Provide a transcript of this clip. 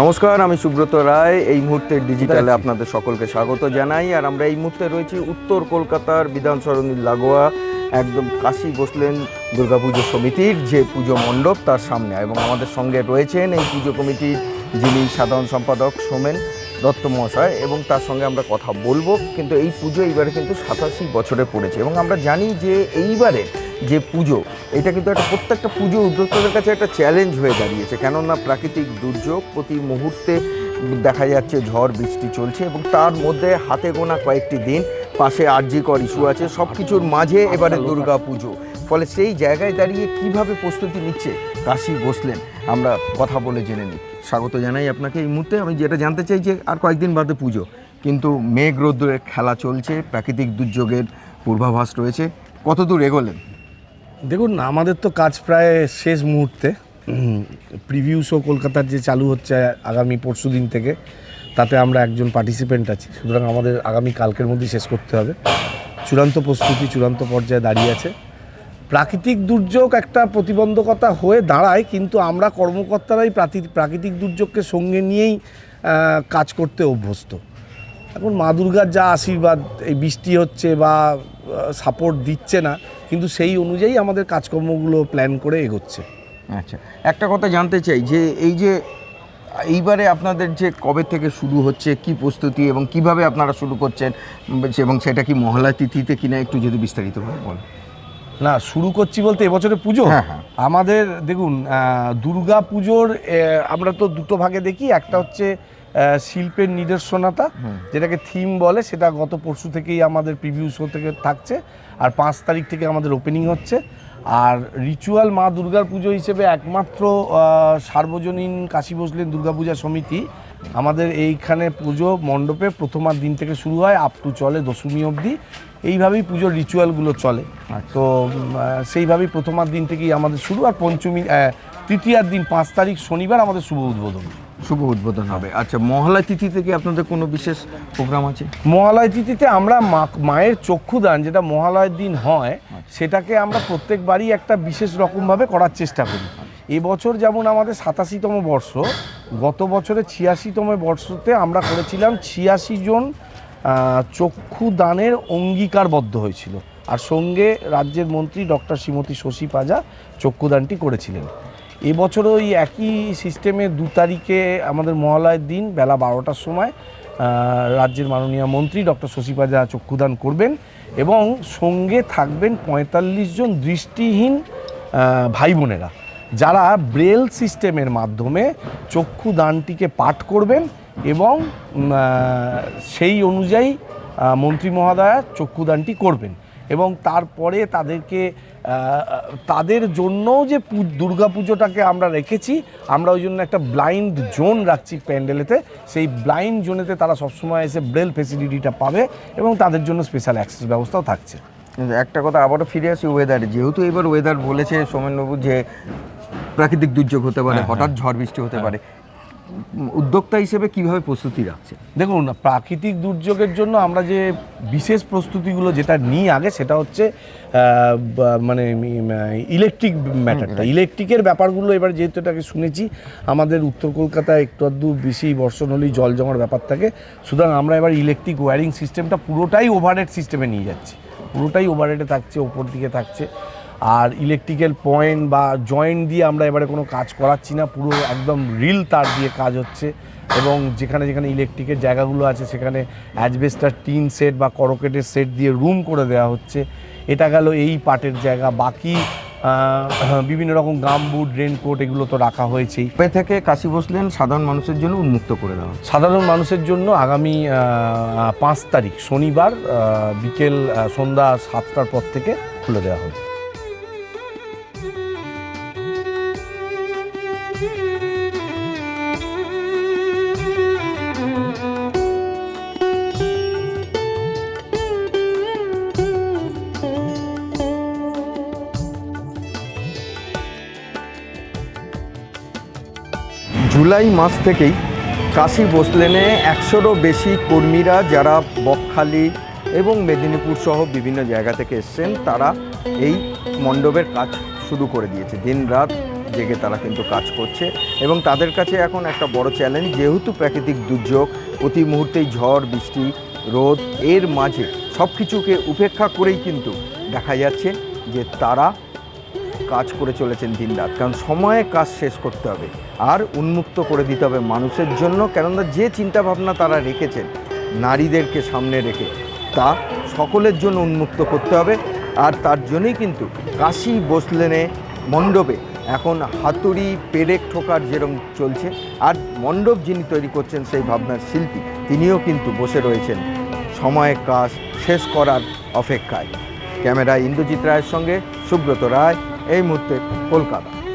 নমস্কার আমি সুব্রত রায়। এই মুহূর্তে ডিজিটালে আপনাদের সকলকে স্বাগত জানাই। আর আমরা এই মুহূর্তে রয়েছি উত্তর কলকাতার বিধান সরণির লাগোয়া একদম কাশি বসলেন দুর্গাপুজো সমিতির যে পুজো মণ্ডপ তার সামনে। এবং আমাদের সঙ্গে রয়েছেন এই পুজো কমিটির যিনি সাধারণ সম্পাদক সোমেন দত্ত মহাশয় এবং তার সঙ্গে আমরা কথা বলব। কিন্তু এই পুজো এইবারে কিন্তু সাতাশি বছরে পড়েছে। এবং আমরা জানি যে এইবারে যে পুজো, এটা কিন্তু একটা প্রত্যেকটা পুজো উদ্যোক্তাদের কাছে একটা চ্যালেঞ্জ হয়ে দাঁড়িয়েছে। কেননা প্রাকৃতিক দুর্যোগ প্রতি মুহূর্তে দেখা যাচ্ছে ঝড়, বৃষ্টি চলছে এবং তার মধ্যে হাতে গোনা কয়েকটি দিন পাশে আর্যিকর ইস্যু আছে সব কিছুর মাঝে এবারে দুর্গা পুজো। ফলে সেই জায়গায় দাঁড়িয়ে কীভাবে প্রস্তুতি নিচ্ছে কাশি বসলেন আমরা কথা বলে জেনে নিই। স্বাগত জানাই আপনাকে এই মুহূর্তে। আমি যেটা জানতে চাই যে আর কয়েকদিন বাদে পুজো, কিন্তু মেঘ রোদ্রের খেলা চলছে, প্রাকৃতিক দুর্যোগের পূর্বাভাস রয়েছে। কতদূর এগোলেন? দেখুন, আমাদের তো কাজ প্রায় শেষ মুহূর্তে। প্রিভিউ শো কলকাতার যে চালু হচ্ছে আগামী পরশু দিন থেকে, তাতে আমরা একজন পার্টিসিপেন্ট আছি। সুতরাং আমাদের আগামী কালকের মধ্যেই শেষ করতে হবে। চূড়ান্ত প্রস্তুতি, চূড়ান্ত পর্যায়ে দাঁড়িয়ে আছে। প্রাকৃতিক দুর্যোগ একটা প্রতিবন্ধকতা হয়ে দাঁড়ায়, কিন্তু আমরা কর্মকর্তারাই প্রাকৃতিক দুর্যোগকে সঙ্গে নিয়েই কাজ করতে অভ্যস্ত। এখন মা দুর্গার যা আশীর্বাদ, এই বৃষ্টি হচ্ছে বা সাপোর্ট দিচ্ছে না কিন্তু সেই অনুযায়ী আমাদের কাজকর্মগুলো প্ল্যান করে এগোচ্ছে। আচ্ছা একটা কথা জানতে চাই যে এই যে এইবারে আপনাদের যে কবে থেকে শুরু হচ্ছে কি প্রস্তুতি এবং কীভাবে আপনারা শুরু করছেন এবং সেটা কি মহলা তিথিতে কিনা একটু যদি বিস্তারিতভাবে বলেন। না শুরু করছি বলতে এবছরে পুজো? হ্যাঁ, হ্যাঁ। আমাদের দেখুন দুর্গা পুজোর আমরা তো দুটো ভাগে দেখি একটা হচ্ছে শিল্পের নিদর্শনতা যেটাকে থিম বলে সেটা গত পরশু থেকেই আমাদের প্রিভিউ শো থেকে থাকছে। আর পাঁচ তারিখ থেকে আমাদের ওপেনিং হচ্ছে। আর রিচুয়াল মা দুর্গার পুজো হিসেবে একমাত্র সার্বজনীন কাশী বসলেন দুর্গাপূজা সমিতি। আমাদের এইখানে পুজো মণ্ডপে প্রথমার দিন থেকে শুরু হয় আপ টু চলে দশমী অবধি। এইভাবেই পুজোর রিচুয়ালগুলো চলে। তো সেইভাবেই প্রথমার দিন থেকেই আমাদের শুরু। আর পঞ্চমী তৃতীয়ার দিন পাঁচ তারিখ শনিবার আমাদের শুভ উদ্বোধন। শুভ উদ্বোধন হবে। আচ্ছা মহলা তিথিতে কি আপনাদের কোনো বিশেষ প্রোগ্রাম আছে? মহালয় তিথিতে আমরা মায়ের চক্ষুদান যেটা মহালয়ের দিন হয় সেটাকে আমরা প্রত্যেকবারই একটা বিশেষ রকমভাবে করার চেষ্টা করি। এবছর যেমন আমাদের সাতাশিতম বর্ষ গত বছরে ছিয়াশিতম বর্ষতে আমরা করেছিলাম ছিয়াশি জন চক্ষুদানের অঙ্গীকারবদ্ধ হয়েছিল। আর সঙ্গে রাজ্যের মন্ত্রী ডক্টর শ্রীমতী শশী পাজা চক্ষুদানটি করেছিলেন। এবছর ওই একই সিস্টেমে দু তারিখে আমাদের মহালয়ের দিন বেলা বারোটার সময় রাজ্যের মাননীয় মন্ত্রী ডক্টর শশীপাজা চক্ষুদান করবেন এবং সঙ্গে থাকবেন পঁয়তাল্লিশ জন দৃষ্টিহীন ভাই বোনেরা যারা ব্রেল সিস্টেমের মাধ্যমে চক্ষুদানটিকে পাঠ করবেন এবং সেই অনুযায়ী মন্ত্রী মহোদয়া চক্ষুদানটি করবেন। এবং তারপরে তাদেরকে তাদের জন্যও যে পু- দুর্গাপুজোটাকে আমরা রেখেছি আমরা ওই জন্য একটা ব্লাইন্ড জোন রাখছি প্যান্ডেলেতে। সেই ব্লাইন্ড জোনেতে তারা সবসময় এসে ব্রেল ফেসিলিটিটা পাবে এবং তাদের জন্য স্পেশাল অ্যাক্সেস ব্যবস্থাও থাকছে। একটা কথা আবারও ফিরে আসি ওয়েদারে যেহেতু এবার ওয়েদার বলেছে সোমেনবাবু যে প্রাকৃতিক দুর্যোগ হতে পারে হঠাৎ ঝড় বৃষ্টি হতে পারে উম, উদ্যোক্তা হিসেবে কীভাবে প্রস্তুতি রাখছে দেখুন প্রাকৃতিক দুর্যোগের জন্য আমরা যে বিশেষ প্রস্তুতিগুলো যেটা নিই আগে সেটা হচ্ছে মানে ইলেকট্রিক ম্যাটারটা ইলেকট্রিকের ব্যাপারগুলো এবার যেহেতু এটাকে শুনেছি আমাদের উত্তর কলকাতায় একটু আধটু বেশি বর্ষণ হলেই জল জমার ব্যাপার থাকে। সুতরাং আমরা এবার ইলেকট্রিক ওয়্যারিং সিস্টেমটা পুরোটাই ওভারহেড সিস্টেমে নিয়ে যাচ্ছি। পুরোটাই ওভারহেডে থাকছে ওপর দিকে থাকছে। আর ইলেকট্রিক্যাল পয়েন্ট বা জয়েন্ট দিয়ে আমরা এবারে কোনো কাজ করাচ্ছি না পুরো একদম রিল তার দিয়ে কাজ হচ্ছে। এবং যেখানে যেখানে ইলেকট্রিকের জায়গাগুলো আছে সেখানে অ্যাজবেস্টার টিন সেট বা করকেটের সেট দিয়ে রুম করে দেওয়া হচ্ছে। এটা গেল এই পার্টের জায়গা বাকি বিভিন্ন রকম গামবুট রেনকোট এগুলো তো রাখা হয়েছেই। কবে থেকে কাশি বসলেন সাধারণ মানুষের জন্য উন্মুক্ত করে দেওয়া সাধারণ মানুষের জন্য আগামী পাঁচ তারিখ শনিবার বিকেল সন্ধ্যা সাতটার পর থেকে খুলে দেওয়া হবে। জুলাই মাস থেকেই কাশি বসলেনে একশোরও বেশি কর্মীরা যারা বকখালি এবং মেদিনীপুর সহ বিভিন্ন জায়গা থেকে এসছেন, তারা এই মণ্ডপের কাজ শুরু করে দিয়েছে। দিন রাত জেগে তারা কিন্তু কাজ করছে এবং তাদের কাছে এখন একটা বড় চ্যালেঞ্জ যেহেতু প্রাকৃতিক দুর্যোগ, প্রতি মুহূর্তেই ঝড়, বৃষ্টি, রোদ, এর মাঝে সব কিছুকে উপেক্ষা করেই কিন্তু দেখা যাচ্ছে যে তারা কাজ করে চলেছেন দিনরাত কারণ সময়ে কাজ শেষ করতে হবে। আর উন্মুক্ত করে দিতে হবে মানুষের জন্য। কেননা যে চিন্তাভাবনা তারা রেখেছেন, নারীদেরকে সামনে রেখে, তা সকলের জন্য উন্মুক্ত করতে হবে। আর তার জন্যই কিন্তু কাশি বসলেনে মণ্ডপে এখন হাতুড়ি, পেরেক ঠোকার যেরকম চলছে, আর মণ্ডপ যিনি তৈরি করছেন সেই ভাবনার শিল্পী, তিনিও কিন্তু বসে রয়েছেন সময়ে কাজ শেষ করার অপেক্ষায়। ক্যামেরায় ইন্দ্রজিৎ রায়ের সঙ্গে সুব্রত রায়। এই মুহূর্তে কলকাতা।